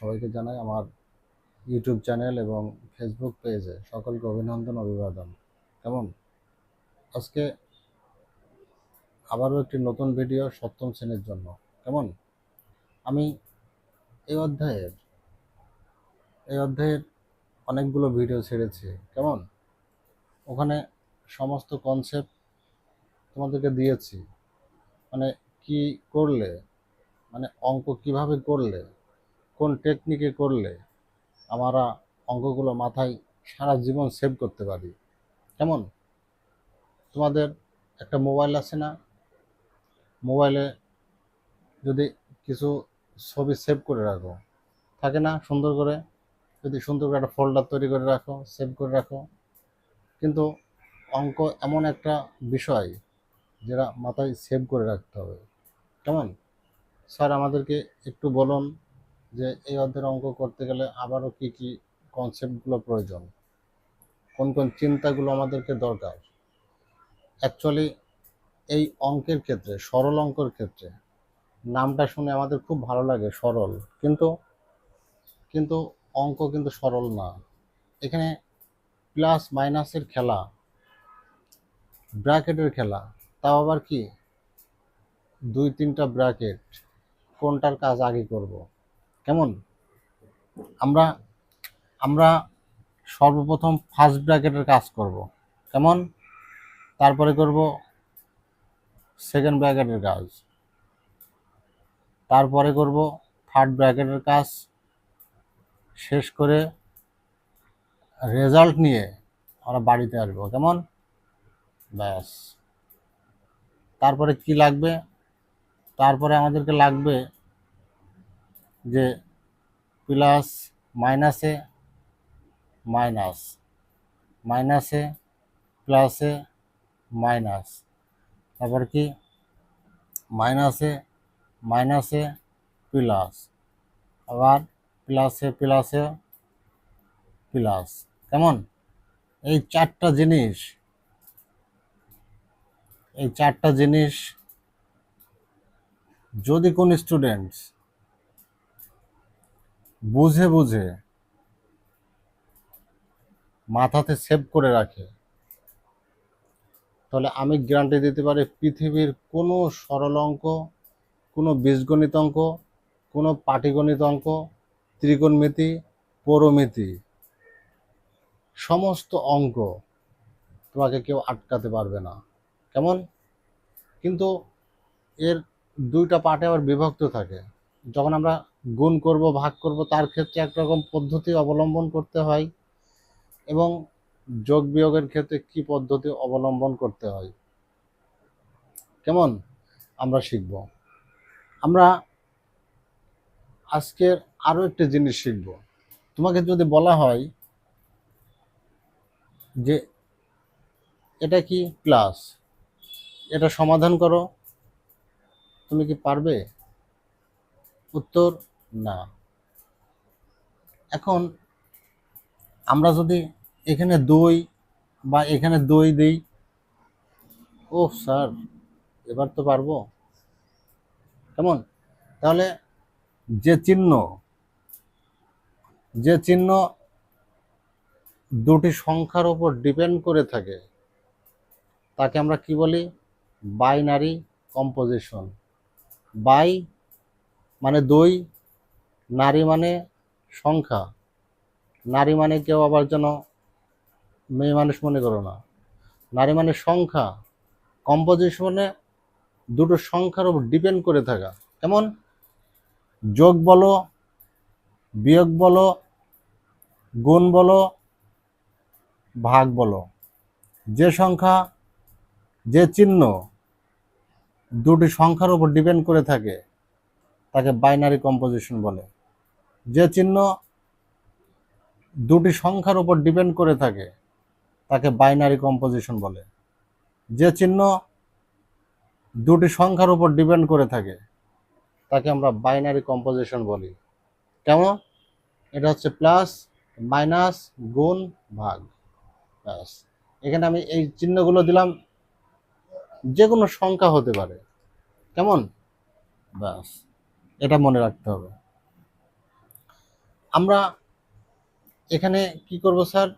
সবাইকে জানাই আমার ইউটিউব চ্যানেল এবং ফেসবুক পেজে সকলকে অভিনন্দন, অভিবাদন। কেমন? আজকে আবারও একটি নতুন ভিডিও সপ্তম শ্রেণির জন্য। কেমন? আমি এই অধ্যায়ের এই অধ্যায়ের অনেকগুলো ভিডিও ছেড়েছি। কেমন? ওখানে সমস্ত কনসেপ্ট তোমাদেরকে দিয়েছি। মানে কি করলে মানে অঙ্ক কীভাবে করলে কোন টেকনিকে করলে আমরা অঙ্কগুলো মাথায় সারা জীবন সেভ করতে পারি? কেমন? তোমাদের একটা মোবাইল আছে না? মোবাইলে যদি কিছু ছবি সেভ করে রাখো, থাকে না সুন্দর করে? যদি সুন্দর করে একটা ফোল্ডার তৈরি করে রাখো সেভ করে রাখো। কিন্তু অঙ্ক এমন একটা বিষয় যেটা মাথায় সেভ করে রাখতে হবে। কেমন? স্যার, আমাদেরকে একটু বলুন যে এই অধ্যায়ের অঙ্ক করতে গেলে আবারও কি কি কনসেপ্টগুলো প্রয়োজন? কোন কোন চিন্তাগুলো আমাদেরকে দরকার? অ্যাকচুয়ালি এই অঙ্কের ক্ষেত্রে, সরল অঙ্কের ক্ষেত্রে নামটা শুনে আমাদের খুব ভালো লাগে, সরল। কিন্তু কিন্তু অঙ্ক কিন্তু সরল না। এখানে প্লাস মাইনাসের খেলা ব্র্যাকেটের খেলা, তাও আবার কি? দুই তিনটা ব্র্যাকেট কোনটার কাজ আগে করব? কেমন? আমরা আমরা সর্বপ্রথম ফার্স্ট ব্র্যাকেটের কাজ করব। কেমন? তারপরে করব সেকেন্ড ব্র্যাকেটের কাজ। তারপরে করব থার্ড ব্র্যাকেটের কাজ। শেষ করে রেজাল্ট নিয়ে আমরা বাড়িতে আসব। কেমন? ব্যাস। তারপরে কি লাগবে? তারপরে আমাদেরকে লাগবে যে প্লাস মাইনাসে মাইনাস, মাইনাসে প্লাসে মাইনাস। তারপর কি? মাইনাসে মাইনাসে প্লাস, আবার প্লাসে প্লাসে প্লাস। কেমন? এই চারটা জিনিস, এই চারটা জিনিস যদি কোন স্টুডেন্টস বুঝে বুঝে মাথাতে সেভ করে রাখে। তাহলে আমি গ্যারান্টি দিতে পারি পৃথিবীর কোনো সরল অঙ্ক, কোনো বীজগণিত অঙ্ক, কোনো পাটিগণিত অঙ্ক, ত্রিকোণমিতি, পৌরমিতি, সমস্ত অঙ্ক তোমাকে কেউ আটকাতে পারবে না। কেমন? কিন্তু এর দুইটা পার্টে আবার বিভক্ত থাকে। যখন আমরা গুণ করব, ভাগ করব, তার ক্ষেত্রে একরকম পদ্ধতি অবলম্বন করতে হয় এবং যোগ বিয়োগের ক্ষেত্রে কি পদ্ধতি অবলম্বন করতে হয়? কেমন? আমরা শিখব। আমরা আজকের আরও একটি জিনিস শিখব। তোমাকে যদি বলা হয় যে এটা কি প্লাস এটা সমাধান করো। তুমি কি পারবে? উত্তর না। এখন আমরা যদি এখানে দই বা এখানে দই দিই ও স্যার, এবার তো পারব। কেমন? তাহলে যে চিহ্ন যে চিহ্ন দুটি সংখ্যার উপর ডিপেন্ড করে থাকে, তাকে আমরা কি বলি? Binary composition. বাই মানে দই, নারী মানে সংখ্যা। নারী মানে কেউ আবার যেন মেয়ে মানুষ মনে করো না। নারী মানে সংখ্যা। কম্পোজিশনে দুটো সংখ্যার উপর ডিপেন্ড করে থাকা। কেমন? যোগ বলো, বিয়োগ বলো, গুণ বলো, ভাগ বলো। যে সংখ্যা, যে চিহ্ন দুটি সংখ্যার উপর ডিপেন্ড করে থাকে। তাকে বাইনারি কম্পোজিশন বলে। যে চিহ্ন দুটি সংখ্যার উপর ডিপেন্ড করে থাকে, তাকে বাইনারি কম্পোজিশন বলে। যে চিহ্ন দুটি সংখ্যার উপর ডিপেন্ড করে থাকে, তাকে আমরা বাইনারি কম্পোজিশন বলি। কেমন? এটা হচ্ছে প্লাস মাইনাস গুণ, ভাগ। ব্যাস। এখানে আমি এই চিহ্নগুলো দিলাম যে কোনো সংখ্যা হতে পারে। কেমন? ব্যাস। এটা মনে রাখতে হবে। আমরা এখানে কি করব স্যার?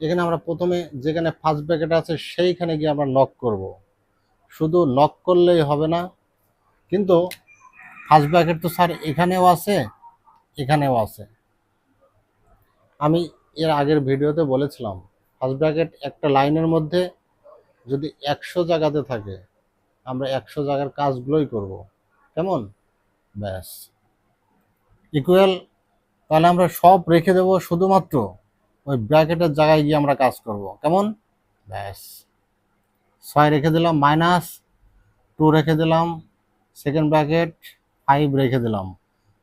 এখানে আমরা প্রথমে যেখানে ফার্স্ট ব্র্যাকেট আছে, সেইখানে গিয়ে আমরা নক করব। শুধু নক করলেই হবে না, কিন্তু ফার্স্ট ব্র্যাকেট তো স্যার এখানেও আছে এখানেও আছে। আমি এর আগের ভিডিওতে বলেছিলাম ফার্স্ট ব্র্যাকেট একটা লাইনের মধ্যে যদি একশো জায়গাতে থাকে, আমরা একশো জায়গার কাজগুলোই করব। কেমন? ব্যাস। ইকুয়াল তাহলে আমরা সব রেখে দেব শুধুমাত্র ওই ব্র্যাকেটের জায়গায় গিয়ে আমরা কাজ করব। কেমন? ব্যাস। ছয় রেখে দিলাম মাইনাস টু রেখে দিলাম সেকেন্ড ব্র্যাকেট ফাইভ রেখে দিলাম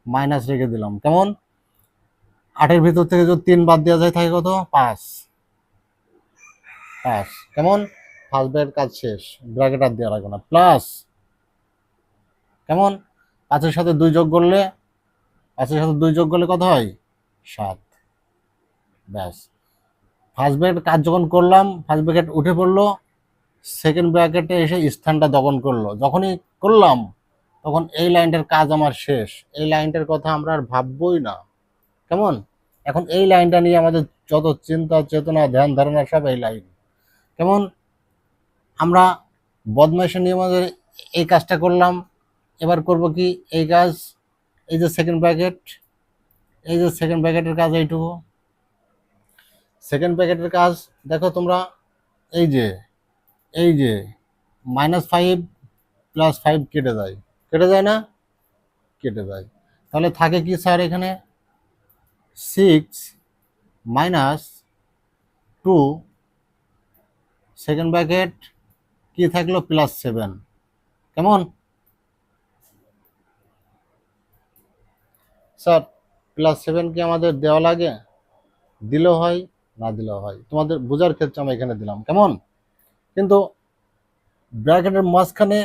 মাইনাস রেখে দিলাম। কেমন? আটের ভিতর থেকে যদি তিন বাদ দেওয়া যায়, থাকে কত? পাঁচ। পাঁচ। কেমন? ফার্স্ট ব্র্যাকেট কাজ শেষ ব্র্যাকেট আর দেওয়া লাগবে না। প্লাস কেমন? পাঁচের সাথে দুই যোগ করলে পাঁচের সাথে দুই যোগ করলে কত হয়? সাত। ব্যাস। ফার্স্ট ব্র্যাকেট কাজ যখন করলাম ফার্স্ট ব্র্যাকেট উঠে পড়ল সেকেন্ড ব্র্যাকেটে এসে স্থানটা দখল করল। যখনই করলাম, তখন এই লাইনটার কাজ আমার শেষ। এই লাইনটার কথা আমরা আর ভাববই না। কেমন? এখন এই লাইনটা নিয়ে আমাদের যত চিন্তা, চেতনা, ধ্যান, ধারণা, সব এই লাইন। কেমন? আমরা বদমাইশের নিয়ে আমাদের এই কাজটা করলাম এবার করব কি, এই কাজ, এই যে সেকেন্ড ব্র্যাকেট এই যে সেকেন্ড ব্র্যাকেটের কাজ এইটুকু। সেকেন্ড ব্র্যাকেটের কাজ, দেখো তোমরা, এই যে এই যে মাইনাস ফাইভ প্লাস ফাইভ কেটে যায়। কেটে যায় না? কেটে যায়। তাহলে থাকে কি স্যার এখানে? Six minus two second bracket কি থাকল? প্লাস সেভেন কেমন? স্যার প্লাস সেভেন কি আমাদের দেওয়া লাগে? দিলেও হয়, না দিলেও হয়। তোমাদের বোঝার ক্ষেত্রে আমি এখানে দিলাম, কেমন? কিন্তু ব্র্যাকেটের মাঝখানে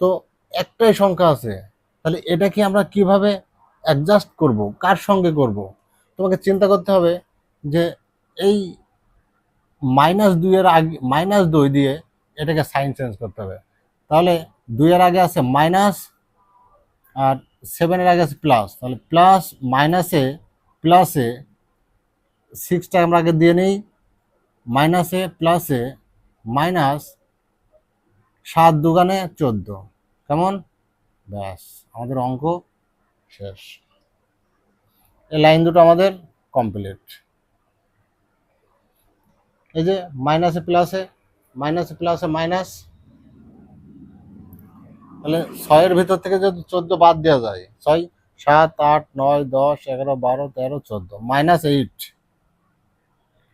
তো একটাই সংখ্যা আছে। তাহলে এটা কি আমরা কীভাবে অ্যাডজাস্ট করব? কার সঙ্গে করব? তোমাকে চিন্তা করতে হবে যে এই মাইনাস দুইয়ের আগে মাইনাস দুই দিয়ে এটাকে সাইন চেঞ্জ করতে হবে। তাহলে দুইয়ের আগে আছে মাইনাস আর সেভেনের আগে আছে প্লাস তাহলে প্লাস মাইনাসে প্লাসে সিক্সটা আমরা আগে দিয়ে নিই মাইনাসে প্লাসে মাইনাস সাত দুগানে চোদ্দ। কেমন? ব্যাস, আমাদের অঙ্ক শেষ। এই লাইন দুটো আমাদের কমপ্লিট এই যে মাইনাসে প্লাসে মাইনাসে প্লাসে মাইনাস তাহলে ছয়ের ভিতর থেকে যদি চোদ্দ বাদ দেওয়া যায়, ছয়, সাত, আট, নয়, দশ, এগারো, বারো, তেরো, চোদ্দ মাইনাস এইট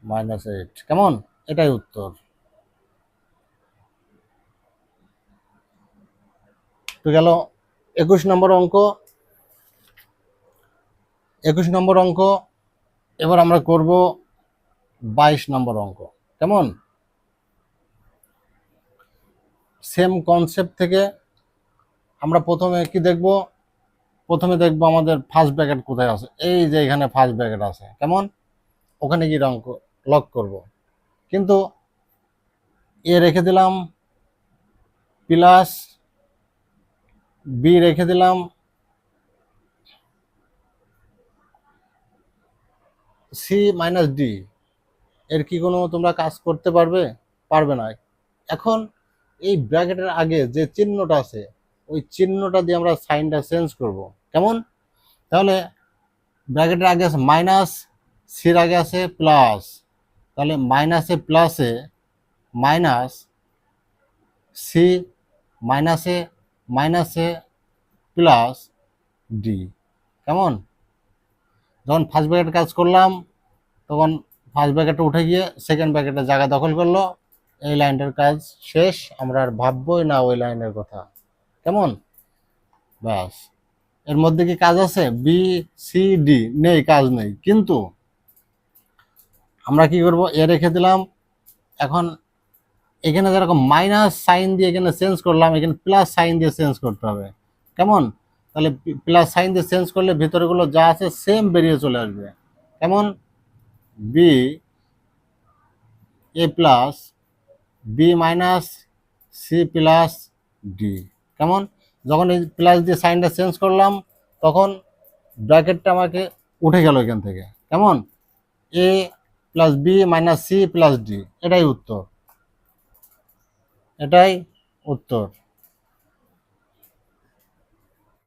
মাইনাস এইট কেমন? এটাই উত্তর। তো গেল একুশ নম্বর অঙ্ক। একুশ নম্বর অঙ্ক, এবার আমরা করব বাইশ নম্বর অঙ্ক, কেমন? সেম কনসেপ্ট থেকে আমরা প্রথমে কি দেখব? প্রথমে দেখব আমাদের ফার্স্ট ব্র্যাকেট কোথায় আছে? এই যে এখানে ফার্স্ট ব্র্যাকেট আছে। কেমন? ওখানে গিয়ে অঙ্ক লক করব। কিন্তু এ রেখে দিলাম প্লাস বি রেখে দিলাম সি মাইনাস ডি এর কি কোনো তোমরা কাজ করতে পারবে? পারবে না। এখন এই ব্র্যাকেটের আগে যে চিহ্নটা আছে ওই চিহ্নটা দিয়ে আমরা সাইনটা চেঞ্জ করব। কেমন? তাহলে ব্র্যাকেটের আগে আছে মাইনাস সির আগে আছে প্লাস তাহলে মাইনাসে প্লাসে মাইনাস সি মাইনাসে মাইনাসে প্লাস ডি কেমন? যখন ফার্স্ট ব্র্যাকেট কাজ করলাম, তখন ফার্স্ট ব্র্যাকেটে উঠে গিয়ে সেকেন্ড ব্র্যাকেটে জায়গা দখল করল। এই লাইনটার কাজ শেষ, আমরা আর ভাববই না ওই লাইনের কথা। কেমন? ব্যাস। এর মধ্যে কি কাজ আছে? B, C, D. নেই, কাজ নেই। কিন্তু আমরা কি করব? এ রেখে দিলাম। এখন এখানে যেরকম মাইনাস সাইন দিয়ে এখানে চেঞ্জ করলাম, এখানে প্লাস সাইন দিয়ে চেঞ্জ করতে হবে। কেমন? তাহলে প্লাস সাইন দিয়ে চেঞ্জ করলে ভিতরেগুলো যা আছে সেম বেরিয়ে চলে আসবে। কেমন? B A plus B minus C plus D কেমন? যখন এই প্লাস দিয়ে সাইনটা চেঞ্জ করলাম, তখন ব্র্যাকেটটা আমাকে উঠে গেল এখান থেকে। কেমন? A plus B minus C plus D এটাই উত্তর। এটাই উত্তর।